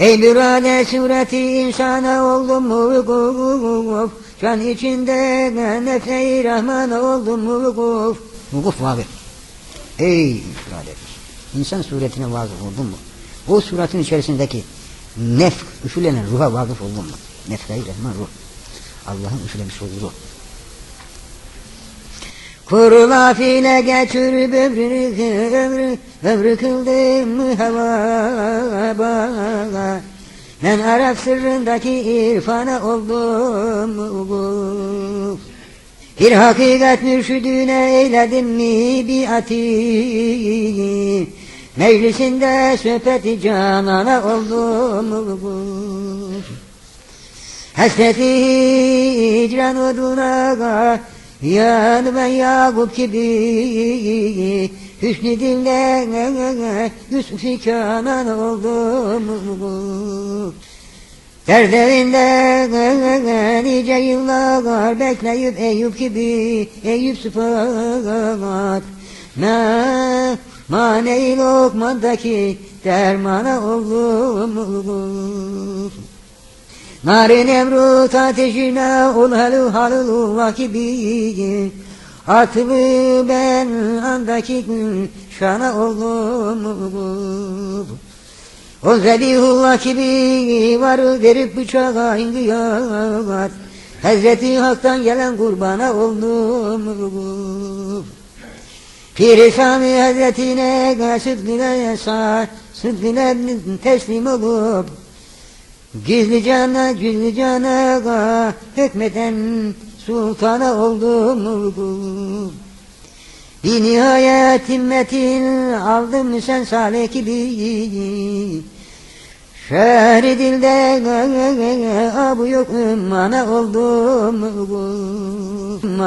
Ey birader sureti insana oldum mu vukuf? Can içinde nefse-i rahman oldum mu vukuf? Vukuf vakıf Ey birader insan suretine vakıf oldun mu? O suretin içerisindeki nef üfülenen ruha vakıf oldun mu? Nefse-i rahman ruh. Allah'ın üflemiş olduğu ruh Kuru laf ile geçirip ömrünü ömrü, ömrü kıldım hava bana. Ben Arap sırrındaki irfana oldum. Bir hakikat mürşidüne eyledim mi biati. Meclisinde sohbeti canana oldum. Hasreti hicran uğruna Yanı ben Yakup gibi Hüsnü dille Yusuf kanan oldum. Derdevinde nice yıllar bekleyip Eyüp gibi Eyüp sıfat. Ma maneyi lokmandaki dermana oldum Narin emrut ateşine ol halu halullah gibi Atılı ben andaki şana oldum O zebihullah gibi var verip bıçağa indiyat Hazreti Hak'tan gelen kurbana oldum Pir-i Sami Hazretine sıdkine sağ Sıdkine teslim olup Gizli cana gizli cana hükmeden sultana oldum Bir nihayet himmetin aldım sen salih gibi. Şehri dilde abu yok mana oldum